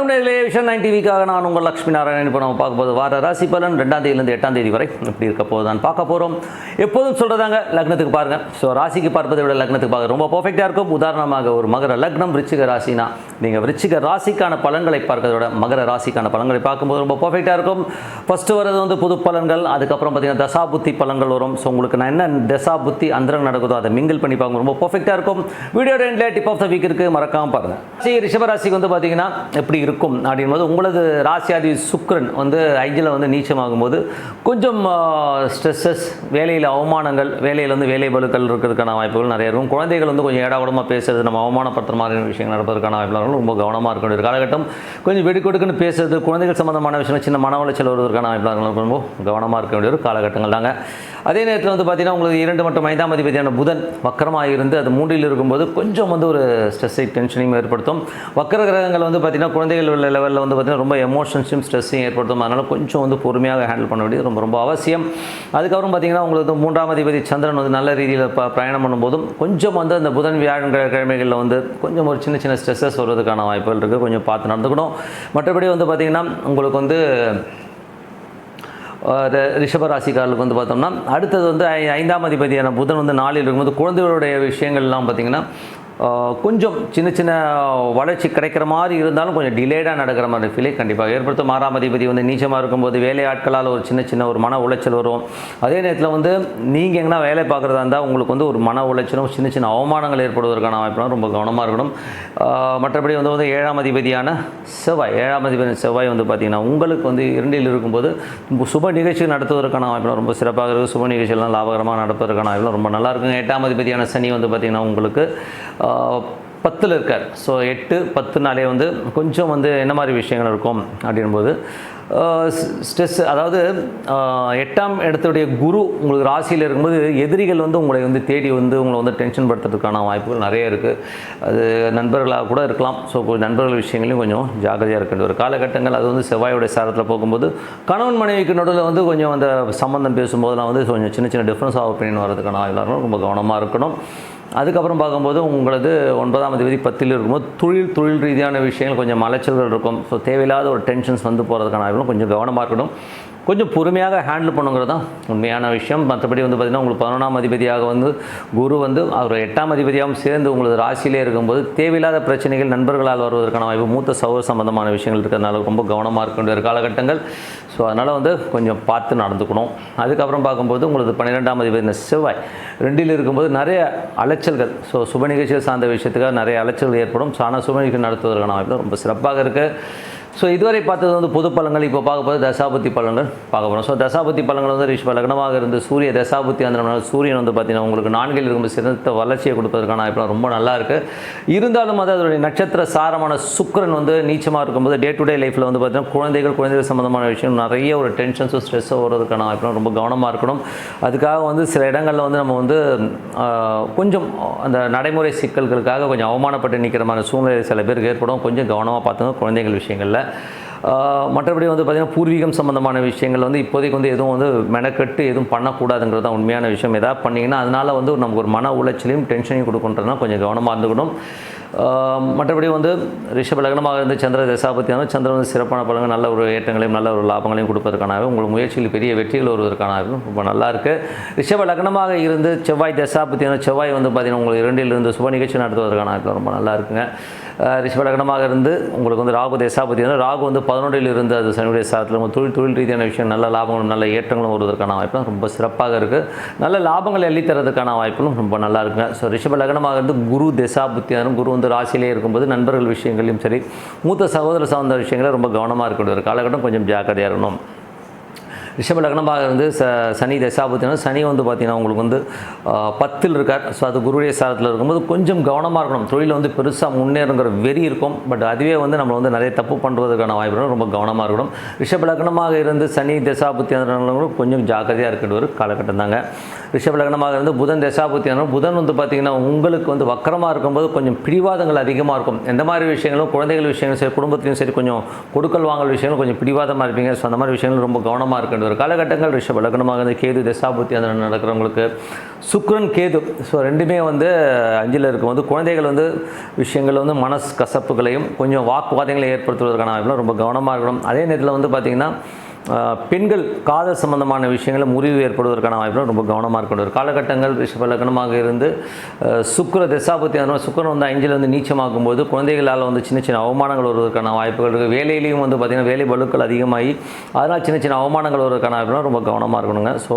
வணக்கம் நேர்களே vision nine டிவிக்காக நான் உங்கள் லக்ஷ்மி நாராயணன். இப்போ நம்ம பார்க்க போது வார ராசி பலன். ரெண்டாம் தேதியிலேருந்து எட்டாம் தேதி வரை எப்படி இருக்க போது தான் பார்க்க போகிறோம் எப்போதும் சொல்கிறதாங்க லக்னத்துக்கு பாருங்கள் ஸோ ராசிக்கு பார்ப்பதை விட லக்னத்துக்கு பார்க்க ரொம்ப பர்ஃபெக்டாக இருக்கும். உதாரணமாக ஒரு மகர லக்னம் விருச்சிக ராசினா நீங்கள் விருச்சிக ராசிக்கான பலன்களை பார்க்கறத விட மகர ராசிக்கான பலன்களை பார்க்கும்போது ரொம்ப பர்ஃபெக்டாக இருக்கும். ஃபஸ்ட்டு வரது வந்து புது பலன்கள் அதுக்கப்புறம் பார்த்தீங்கன்னா தசா புத்தி பலன்கள் வரும். ஸோ உங்களுக்கு நான் என்ன தசா புத்தி அந்தரம் நடக்குதோ அதை மிங்கிள் பண்ணி பார்க்க ரொம்ப பர்ஃபெக்டாக இருக்கும். வீடியோ ரெண்டில் டிப் ஆஃப் த வீக் இருக்குது மறக்காமல் பாருங்கள் சரி ரிஷபராசிக்கு வந்து பார்த்தீங்கன்னா எப்படி இருக்கும் அப்படின்போது உங்களது ராசியாதி சுக்ரன் வந்து ஐந்தில் வந்து நீச்சமாகும்போது கொஞ்சம் ஸ்ட்ரெஸ்ஸஸ் வேலையில் அவமானங்கள் வேலையில் வந்து வேலை பலுக்கள் இருக்கிறதுக்கான வாய்ப்புகள் நிறைய இருக்கும். குழந்தைகள் வந்து கொஞ்சம் ஏடாவிடமாக பேசுறது நம்ம அவமானப்படுத்துற மாதிரி விஷயங்கள் நடப்பதற்கான வாய்ப்புகள் ரொம்ப கவனமாக இருக்க வேண்டிய காலகட்டம் கொஞ்சம் வெடிக்கொடுக்குன்னு பேசுறது குழந்தைகள் சம்மந்தமான விஷயங்கள் சின்ன மன உளைச்சல் வருவதற்கான வாய்ப்புகள் இருக்கும். ரொம்ப கவனமாக இருக்க வேண்டிய ஒரு காலகட்டங்கள் தாங்க. அதே நேரத்தில் வந்து பார்த்தீங்கன்னா உங்களுக்கு இரண்டு மற்றும் ஐந்தாம் அதிபதியான புதன் வக்கரமாக இருந்து அது மூன்றில் இருக்கும்போது கொஞ்சம் வந்து ஒரு ஸ்ட்ரெஸ்ஸை டென்ஷனையும் ஏற்படுத்தும். வக்கர கிரகங்கள் வந்து பார்த்தீங்கன்னா குழந்தைகள் உள்ள லெவலில் வந்து பார்த்தீங்கன்னா ரொம்ப எமோஷன்ஸையும் ஸ்ட்ரெஸ்ஸையும் ஏற்படுத்தும். அதனால் கொஞ்சம் வந்து பொறுமையாக ஹேண்டில் பண்ண வேண்டியது ரொம்ப ரொம்ப அவசியம். அதுக்கப்புறம் பார்த்திங்கன்னா உங்களுக்கு வந்து மூன்றாம் அதிபதி சந்திரன் வந்து நல்ல ரீதியில் ப பயணம் பண்ணும்போதும் கொஞ்சம் வந்து அந்த புதன் வியாழன் கிழ- கிழமைகளில் வந்து கொஞ்சம் ஒரு சின்ன சின்ன ஸ்ட்ரெஸ்ஸஸ் வருவதற்கான வாய்ப்புகள் இருக்குது கொஞ்சம் பார்த்து நடந்துக்கணும். மற்றபடி வந்து பார்த்திங்கன்னா உங்களுக்கு வந்து ரிஷபராசிக்காரர்களுக்கு வந்து பார்த்தோம்னா அடுத்தது வந்து ஐ- ஐந்தாம் அதிபதியான புதன் வந்து நாளில் இருக்கும்போது குழந்தைகளுடைய விஷயங்கள்லாம் பார்த்திங்கன்னா கொஞ்சம் சின்ன சின்ன வளர்ச்சி கிடைக்கிற மாதிரி இருந்தாலும் கொஞ்சம் டிலேடாக நடக்கிற மாதிரி ஃபீலே கண்டிப்பாக ஏற்படுத்தும். ஆறாம் அதிபதி வந்து நீச்சமாக இருக்கும்போது வேலை ஆட்களால் ஒரு சின்ன சின்ன ஒரு மன உளைச்சல் வரும். அதே நேரத்தில் வந்து நீங்கள் எங்கன்னா வேலை பார்க்குறதா இருந்தால் உங்களுக்கு வந்து ஒரு மன உளைச்சலும் சின்ன சின்ன அவமானங்கள் ஏற்படுவதற்கான வாய்ப்புலாம் ரொம்ப கவனமாக இருக்கணும். மற்றபடி வந்து வந்து ஏழாம் அதிபதியான செவ்வாய் ஏழாம் அதிபதி செவ்வாய் வந்து பார்த்திங்கன்னா உங்களுக்கு வந்து இரண்டில் இருக்கும்போது சுப நிகழ்ச்சி நடத்துவதற்கான வாய்ப்புலாம் ரொம்ப சிறப்பாக இருக்குது சுப நிகழ்ச்சியெல்லாம் லாபகரமாக நடப்பதற்கான வாய்ப்புலாம் ரொம்ப நல்லா இருக்குங்க எட்டாம் அதிபதியான சனி வந்து பார்த்திங்கன்னா உங்களுக்கு பத்தில் இருக்கார். ஸோ எட்டு பத்துனாலே வந்து கொஞ்சம் வந்து என்ன மாதிரி விஷயங்கள் இருக்கும் அப்படின்போது ஸ்ட்ரெஸ் அதாவது எட்டாம் இடத்துடைய குரு உங்களுக்கு ராசியில் இருக்கும்போது எதிரிகள் வந்து உங்களை வந்து தேடி வந்து உங்களை வந்து டென்ஷன் படுத்துறதுக்கான வாய்ப்புகள் நிறைய இருக்குது அது நண்பர்களாக கூட இருக்கலாம். ஸோ நண்பர்கள் விஷயங்களையும் கொஞ்சம் ஜாக்கிரதையாக இருக்க வேண்டிய ஒரு காலகட்டங்கள் அது வந்து செவ்வாயுடைய சாரத்தில் போகும்போது கணவன் மனைவிக்கு நடுவில் வந்து கொஞ்சம் அந்த சம்மந்தம் பேசும்போதெல்லாம் வந்து கொஞ்சம் சின்ன சின்ன டிஃப்ரென்ஸ் ஆஃப் ஒப்பீனியன் வரதுக்கான வாய்ப்பாக ரொம்ப கவனமாக இருக்கணும். அதுக்கப்புறம் பார்க்கும்போது உங்களது ஒன்பதாம் தேதி பத்தில் இருக்கும்போது தொழில் தொழில் ரீதியான விஷயங்கள் கொஞ்சம் அலைச்சல்கள் இருக்கும். ஸோ தேவையில்லாத ஒரு டென்ஷன்ஸ் வந்து போகிறதுக்கான வாய்ப்புகளும் கொஞ்சம் கவனமாக இருக்கணும். கொஞ்சம் பொறுமையாக ஹேண்டில் பண்ணுங்கிறது தான் உண்மையான விஷயம். மற்றபடி வந்து பார்த்திங்கன்னா உங்களுக்கு பதினொன்றாம் அதிபதியாக வந்து குரு வந்து அவர் எட்டாம் அதிபதியாகவும் சேர்ந்து உங்களது ராசியிலே இருக்கும்போது தேவையில்லாத பிரச்சனைகள் நண்பர்களால் வருவதற்கான வாய்ப்பு மூத்த சௌர சம்பந்தமான விஷயங்கள் இருக்கிறதுனால ரொம்ப கவனமாக இருக்க வேண்டிய ஒரு காலகட்டங்கள். ஸோ அதனால் வந்து கொஞ்சம் பார்த்து நடந்துக்கணும். அதுக்கப்புறம் பார்க்கும்போது உங்களுக்கு பன்னிரெண்டாம் அதிபதி செவ்வாய் ரெண்டில் இருக்கும்போது நிறைய அலைச்சல்கள். ஸோ சுப நிகழ்ச்சிகள் சார்ந்த விஷயத்துக்காக நிறைய அலைச்சல்கள் ஏற்படும். சாண சுப நிகழ்ச்சி நடத்துவதற்கான வாய்ப்பு ரொம்ப சிறப்பாக இருக்குது ஸோ இதுவரை பார்த்தது வந்து பொது பழங்கள் இப்போ பார்க்க போது தசாபுத்தி பலன்கள் பார்க்க போகிறோம் ஸோ தசாபுத்தி பலங்கள் வந்து ரிஷப லக்னமாக இருந்து சூரிய தசாபுத்தி அந்த சூரியன் வந்து பார்த்தீங்கன்னா உங்களுக்கு நான்கில் இருக்கும்போது சிறந்த வளர்ச்சியை கொடுப்பதற்கான வாய்ப்பு ரொம்ப நல்லா இருக்குது இருந்தாலும் அது அதனுடைய நட்சத்திர சாரமான சுக்கரன் வந்து நீச்சமாக இருக்கும்போது டே டு டே லைஃப்பில் வந்து பார்த்தீங்கன்னா குழந்தைகள் குழந்தைகள் சம்மந்தமான விஷயம் நிறைய ஒரு டென்ஷன்ஸும் ஸ்ட்ரெஸ்ஸோ வர்றதுக்கான வாய்ப்பு ரொம்ப கவனமாக இருக்கணும். அதுக்காக வந்து சில இடங்களில் வந்து நம்ம வந்து கொஞ்சம் அந்த நடைமுறை சிக்கல்களுக்காக கொஞ்சம் அவமானப்பட்டு நிற்கிற மாதிரி சூழ்நிலை சில பேருக்கு ஏற்படும். கொஞ்சம் கவனமாக பார்த்துங்க குழந்தைகள் விஷயங்களில். மற்றபடி வந்து பார்த்திங்கன்னா பூர்வீகம் சம்மந்தமான விஷயங்கள் வந்து இப்போதைக்கு வந்து எதுவும் வந்து மெனக்கட்டு எதுவும் பண்ணக்கூடாதுங்கிறது தான் உண்மையான விஷயம். எதாவது பண்ணிங்கன்னா அதனால் வந்து நமக்கு ஒரு மன உளைச்சலையும் டென்ஷனையும் கொடுக்குன்றதுனா கொஞ்சம் கவனமாக இருந்துக்கணும். மற்றபடி வந்து ரிஷபலகனமாக இருந்து சந்திர தசாபத்தி சந்திரன் வந்து சிறப்பான பலன்கள் நல்ல ஒரு ஏற்றங்களையும் நல்ல ஒரு லாபங்களையும் கொடுப்பதற்கான உங்கள் முயற்சியில் பெரிய வெற்றிகள் வருவதற்கான ரொம்ப நல்லா இருக்குது இருந்து செவ்வாய் தசாபத்தியான செவ்வாய் வந்து பார்த்திங்கன்னா உங்களுக்கு இரண்டில் இருந்து சுப நிகழ்ச்சி நடத்துவதற்கான ரொம்ப நல்லா இருக்குங்க. ரிஷபலகனமாக ரிஷப இருந்து உங்களுக்கு வந்து ராகு தேசாபதி வந்து ராகு வந்து பதினொன்றில் இருந்து அது சனியுடைய சாரத்தில் உங்கள் தொழில் தொழில் ரீதியான விஷயம் நல்ல லாபங்களும் நல்ல ஏற்றங்களும் வருவதற்கான வாய்ப்பும் ரொம்ப சிறப்பாக இருக்குது நல்ல லாபங்கள் எள்ளி வாய்ப்புகளும் ரொம்ப நல்லா இருக்குங்க. ஸோ ரிஷபலகனமாக இருந்து குரு தேசாபுத்தியாரும் குரு வந்து ராசியிலே இருக்கும்போது நண்பர்கள் விஷயங்களையும் சரி மூத்த சகோதர சார்ந்த விஷயங்களை ரொம்ப கவனமாக இருக்கக்கூடிய ஒரு காலகட்டம் கொஞ்சம் ஜாக்கிரதையாக இருக்கணும். ரிஷப லக்னமாக இருந்து ச சனி தசாபத்தினா சனி வந்து பார்த்தீங்கன்னா உங்களுக்கு வந்து பத்தில் இருக்கார். ஸோ அது குருடைய சாரத்தில் இருக்கும்போது கொஞ்சம் கவனமாக இருக்கணும். தொழிலில் வந்து பெருசாக முன்னேறுங்கிற வெறி இருக்கும். பட் அதுவே வந்து நம்ம வந்து நிறைய தப்பு பண்ணுறதுக்கான வாய்ப்பு ரொம்ப கவனமாக இருக்கணும். ரிஷப லக்னமாக இருந்து சனி தசாபத்தி கொஞ்சம் ஜாக்கிரதையாக இருக்கின்ற ஒரு காலகட்டம் தாங்க. ரிஷப லக்னமாக இருந்து புதன் தசாபுத்தி புதன் வந்து பார்த்திங்கன்னா உங்களுக்கு வந்து வக்கரமாக இருக்கும்போது கொஞ்சம் பிடிவாதங்கள் அதிகமாக இருக்கும். எந்த மாதிரி விஷயங்களும் குழந்தைகள் விஷயங்களும் சரி குடும்பத்திலையும் சரி கொஞ்சம் கொடுக்கல் வாங்கல் விஷயங்களும் கொஞ்சம் பிடிவாதமாக இருப்பீங்க. ஸோ அந்த மாதிரி விஷயங்கள் ரொம்ப கவனமாக இருக்கின்ற ஒரு காலகட்டங்கள் ரிஷப லக்னமாக இருந்து கேது தசாபுத்தி அந்த நடக்கிறவங்களுக்கு சுக்ரன் கேது. ஸோ ரெண்டுமே வந்து அஞ்சில் இருக்கும்போது குழந்தைகள் வந்து விஷயங்கள் வந்து மனஸ் கசப்புகளையும் கொஞ்சம் வாக்குவாதங்களை ஏற்படுத்துவதற்கான ரொம்ப கவனமாக இருக்கணும். அதே நேரத்தில் வந்து பார்த்திங்கன்னா பெண்கள் காதல் சம்பந்தமான விஷயங்களில் முறிவு ஏற்படுவதற்கான வாய்ப்புகள் ரொம்ப கவனமாக இருக்கணும். ஒரு காலகட்டங்கள் ரிஷப லக்னமாக இருந்து சுக்கர சுக்கிர தசாபத்தி அந்த சுக்கரன் வந்து அஞ்சில் வந்து நீச்சமாகும் போது குழந்தைகளால் வந்து சின்ன சின்ன அவமானங்கள் வருவதற்கான வாய்ப்புகள் இருக்குது வேலையிலையும் வந்து பார்த்திங்கன்னா வேலை பளுக்கள் அதிகமாகி அதனால் சின்ன சின்ன அவமானங்கள் வருவதற்கான வாய்ப்புலாம் ரொம்ப கவனமாக இருக்கணுங்க. ஸோ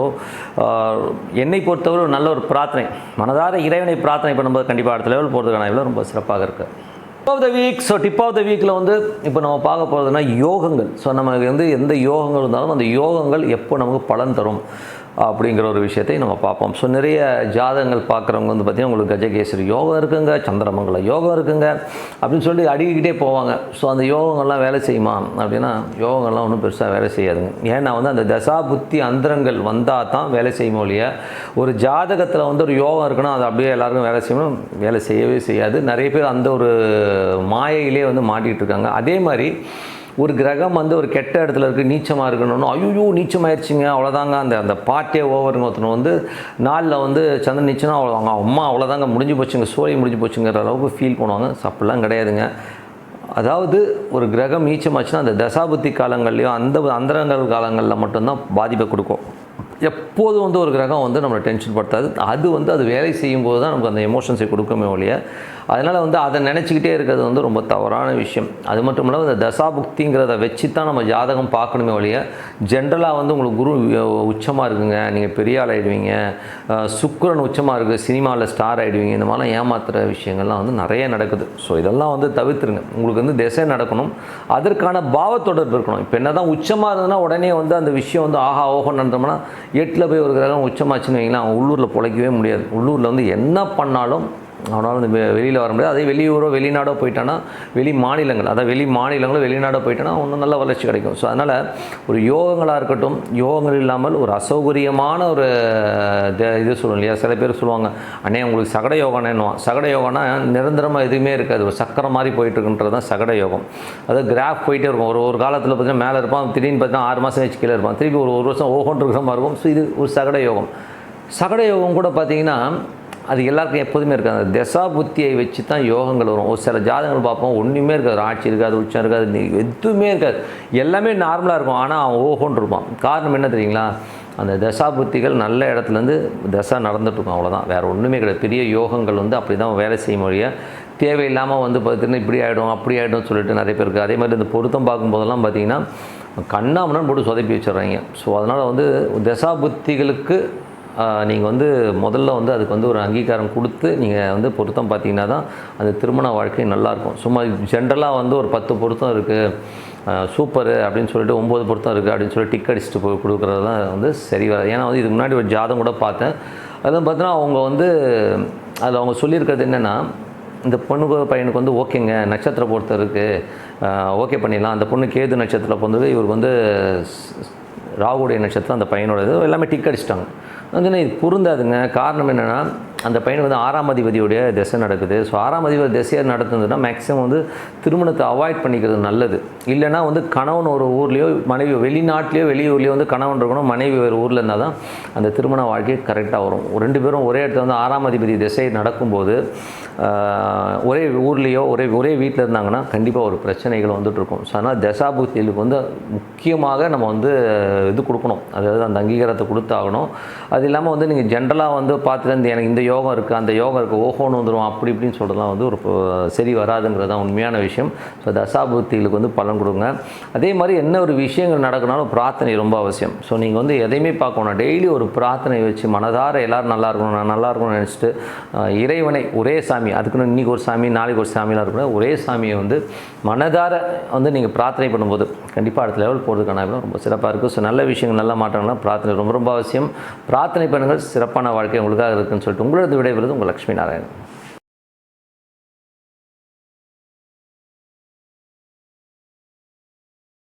என்னை பொறுத்தவரை நல்ல ஒரு பிரார்த்தனை. மனதார இறைவனை பிரார்த்தனை பண்ணும்போது கண்டிப்பாக அடுத்த லெவல் போகிறதுக்கான வாய்ப்புலாம் ரொம்ப சிறப்பாக இருக்குது of the week so tip of the வீக்கில் வந்து இப்போ நம்ம பார்க்க போகிறதுனா யோகங்கள். ஸோ நமக்கு வந்து எந்த யோகங்கள் இருந்தாலும் அந்த யோகங்கள் எப்போ நமக்கு பலன் தரும்? அப்படிங்கிற ஒரு விஷயத்தை நம்ம பார்ப்போம். ஸோ நிறைய ஜாதகங்கள் பார்க்குறவங்க வந்து பார்த்திங்கன்னா உங்களுக்கு கஜகேசரி யோகம் இருக்குங்க சந்திரமங்கல யோகம் இருக்குங்க அப்படின்னு சொல்லி அடிக்கிட்டே போவாங்க. ஸோ அந்த யோகங்கள்லாம் வேலை செய்யுமா? அப்படின்னா யோகங்கள்லாம் ஒன்றும் பெருசாக வேலை செய்யாதுங்க. ஏன்னா வந்து அந்த தசா புத்தி அந்தரங்கள் வந்தால் தான் வேலை செய்யும் ஒழிய ஒரு ஜாதகத்தில் வந்து ஒரு யோகம் இருக்குன்னா அது அப்படியே எல்லாருக்கும் வேலை செய்யணும் வேலை செய்யவே செய்யாது. நிறைய பேர் அந்த ஒரு மாயையிலே வந்து மாட்டிகிட்டு இருக்காங்க. அதே மாதிரி ஒரு கிரகம் வந்து ஒரு கெட்ட இடத்துல இருக்குது நீச்சமாக இருக்கணும்னு ஐயோ நீச்சமாயிருச்சுங்க அவ்வளோதாங்க அந்த அந்த பாட்டே ஓவருங்க ஒருத்தனை வந்து நாளில் வந்து சந்திரன் நீச்சனா அவ்வளோதாங்க அம்மா அவ்வளோதாங்க முடிஞ்சு போச்சுங்க சோழி முடிஞ்சு போச்சுங்கிற அளவுக்கு ஃபீல் பண்ணுவாங்க. So, அப்படிலாம் கிடையாதுங்க. அதாவது ஒரு கிரகம் நீச்சமாச்சுன்னா அந்த தசாபுத்தி காலங்கள்லையும் அந்த அந்தரங்கள் காலங்களில் மட்டும்தான் பாதிப்பை கொடுக்கும். எப்போதும் வந்து ஒரு கிரகம் வந்து நம்மளை டென்ஷன் படுத்தாது. அது வந்து அது வேலை செய்யும்போது தான் நமக்கு அந்த எமோஷன்ஸை கொடுக்குமே ஒழிய அதனால் வந்து அதை நினச்சிக்கிட்டே இருக்கிறது வந்து ரொம்ப தவறான விஷயம். அது மட்டும் இல்லாமல் இந்த தசாபுக்திங்கிறத வச்சு தான் நம்ம ஜாதகம் பார்க்கணுமே ஒழிய ஜென்ரலாக வந்து உங்களுக்கு குரு உச்சமாக இருக்குங்க. நீங்கள் பெரிய ஆள் ஆகிடுவீங்க சுக்கரன் உச்சமாக இருக்குது சினிமாவில் ஸ்டார் ஆகிடுவீங்க இந்த மாதிரிலாம் ஏமாத்துகிற விஷயங்கள்லாம் வந்து நிறைய நடக்குது. ஸோ இதெல்லாம் வந்து தவிர்த்துருங்க. உங்களுக்கு வந்து திசை நடக்கணும். அதற்கான பாவத்தொடர்பு இருக்கணும். இப்போ என்ன தான் உச்சமாக இருந்ததுன்னா உடனே வந்து அந்த விஷயம் வந்து ஆஹா ஓஹோ நடந்தோம்னா எட்டில் போய் ஒரு கிரகம் உச்சமாச்சுன்னு வைங்களேன். அவங்க உள்ளூரில் பிழைக்கவே முடியாது. உள்ளூரில் வந்து என்ன பண்ணாலும் அவனால் வந்து வெளியில் வர முடியாது. அதே வெளியூரோ வெளிநாடோ போயிட்டானா வெளி மாநிலங்கள் அதாவது வெளி மாநிலங்களோ வெளிநாடோ போயிட்டோன்னா ஒன்றும் நல்ல வளர்ச்சி கிடைக்கும். ஸோ அதனால் ஒரு யோகங்களாக இருக்கட்டும் யோகங்கள் இல்லாமல் ஒரு அசௌகரியமான ஒரு த- இது சொல்லணும் இல்லையா? சில பேர் சொல்லுவாங்க அண்ணே உங்களுக்கு சகட யோகானேன்னுவான் சகட யோகம்னா நிரந்தரமாக எதுவுமே இருக்காது. ஒரு சக்கரம் மாதிரி போயிட்டுருக்குன்றது தான் சகட யோகம். அதாவது கிராஃப் போயிட்டே இருக்கும். ஒரு ஒரு காலத்தில் பார்த்தீங்கன்னா மேலே இருப்பான் திடீர்னு பார்த்தீங்கன்னா ஆறு மாதம் வச்சு கீழே இருப்பான். திருப்பி ஒரு ஒரு வருஷம் ஓஹோன்னு இருக்கிற மாதிரி இருக்கும். ஸோ இது ஒரு சகட யோகம். சகட யோகம் கூட பார்த்தீங்கன்னா அது எல்லாருக்கும் எப்போதுமே இருக்காது. அந்த தசா புத்தியை வச்சு தான் யோகங்கள் வரும். ஒரு சில ஜாதகங்கள் பார்ப்போம் ஒன்றுமே இருக்காது. ஆட்சி இருக்காது உச்சம் இருக்காது நீ- எதுவுமே இருக்காது. எல்லாமே நார்மலாக இருக்கும். ஆனால் அவன் ஓஹோன்னு இருப்பான். காரணம் என்ன தெரியுங்களா? அந்த தசா புத்திகள் நல்ல இடத்துலேருந்து தசா நடந்துட்டுருக்கும். அவ்வளோதான் வேறு ஒன்றுமே கிடையாது. பெரிய யோகங்கள் வந்து அப்படி தான் வேலை செய்யும் மொழிய தேவையில்லாமல் வந்து பார்த்தீங்கன்னா இப்படி ஆகிடும் அப்படி ஆகிடும் சொல்லிட்டு நிறைய பேருக்கு. அதே மாதிரி இந்த பொருத்தம் பார்க்கும்போதெல்லாம் பார்த்திங்கன்னா கண்ணாமனு போட்டு சொதப்பி வச்சிடுறாங்க. ஸோ அதனால் வந்து தசா புத்திகளுக்கு நீங்கள் வந்து முதல்ல வந்து அதுக்கு வந்து ஒரு அங்கீகாரம் கொடுத்து நீங்கள் வந்து பொருத்தம் பார்த்தீங்கன்னா தான் அந்த திருமண வாழ்க்கை நல்லாயிருக்கும். சும்மா ஜென்ரலாக வந்து ஒரு பத்து பொருத்தம் இருக்குது சூப்பரு அப்படின்னு சொல்லிட்டு ஒம்பது பொருத்தம் இருக்குது அப்படின்னு சொல்லி டிக் அடிச்சுட்டு போய் கொடுக்குறது தான் வந்து சரி வராது. ஏன்னா வந்து இதுக்கு முன்னாடி ஒரு ஜாதம் கூட பார்த்தேன். அதுவும் பார்த்தீங்கன்னா அவங்க வந்து அதில் அவங்க சொல்லியிருக்கிறது என்னென்னா இந்த பொண்ணுக்கு பையனுக்கு வந்து ஓகேங்க நட்சத்திர பொறுத்த இருக்குது ஓகே பண்ணிடலாம். அந்த பொண்ணு கேது நட்சத்திரம் பொறுத்தது இவருக்கு வந்து ராகுடைய நட்சத்திரம் அந்த பையனோட இது எல்லாமே டிக் அடிச்சிட்டாங்க. வந்து இது பொருந்தாதுங்க. காரணம் என்னென்னா அந்த பையனுக்கு வந்து ஆறாம் அதிபதியுடைய திசை நடக்குது. ஸோ ஆறாம் அதிபதி திசையாக நடத்துனதுன்னா மேக்ஸிமம் வந்து திருமணத்தை அவாய்ட் பண்ணிக்கிறது நல்லது. இல்லைன்னா வந்து கணவன் ஒரு ஊர்லேயோ மனைவி வெளிநாட்டிலையோ வெளியூர்லேயோ வந்து கணவன் இருக்கணும் மனைவி ஒரு ஊரில் இருந்தால் தான் அந்த திருமண வாழ்க்கை கரெக்டாக வரும். ரெண்டு பேரும் ஒரே இடத்துல வந்து ஆறாம் அதிபதி திசை நடக்கும்போது ஒரே ஊர்லேயோ ஒரே ஒரே வீட்டில் இருந்தாங்கன்னா கண்டிப்பாக ஒரு பிரச்சனைகள் வந்துட்டுருக்கும் ஸோ அதனால் தசாபுத்திகளுக்கு வந்து முக்கியமாக நம்ம வந்து இது கொடுக்கணும். அதாவது அந்த அங்கீகாரத்தை கொடுத்தாகணும். அது இல்லாமல் வந்து நீங்கள் ஜென்ரலாக வந்து பார்த்துட்டு எனக்கு இந்த யோகம் இருக்குது அந்த யோகம் இருக்குது ஓஹோன்னு வந்துடும் அப்படி இப்படின்னு சொல்கிறதுலாம் வந்து ஒரு சரி வராதுங்கிறது தான் உண்மையான விஷயம். ஸோ தசாபுத்திகளுக்கு வந்து பலன் கொடுங்க. அதே மாதிரி என்ன ஒரு விஷயங்கள் நடக்கணும்னாலும் பிரார்த்தனை ரொம்ப அவசியம். ஸோ நீங்கள் வந்து எதையுமே பார்க்கணும். டெய்லி ஒரு பிரார்த்தனை வச்சு மனதார எல்லோரும் நல்லா இருக்கணும் நான் நல்லா இருக்கணும்னு நினச்சிட்டு இறைவனை ஒரே சாமி அதுக்குன்னு இன்றைக்கி ஒரு சாமி நாளைக்கு ஒரு சாமியெலாம் இருக்கணும் ஒரே சாமியை வந்து மனதார வந்து நீங்கள் பிரார்த்தனை பண்ணும்போது கண்டிப்பாக அடுத்த லெவல் போகிறதுக்கான ரொம்ப சிறப்பாக இருக்கும் ஸோ நல்ல விஷயங்கள் நல்ல மாற்றங்கள்லாம் பிரார்த்தனை ரொம்ப ரொம்ப அவசியம். பிரார்த்தனை பண்ணுங்கள் சிறப்பான வாழ்க்கை உங்களுக்காக இருக்குன்னு சொல்லிட்டு உங்களது விடைபெறுவது உங்கள் லக்ஷ்மி நாராயணன்.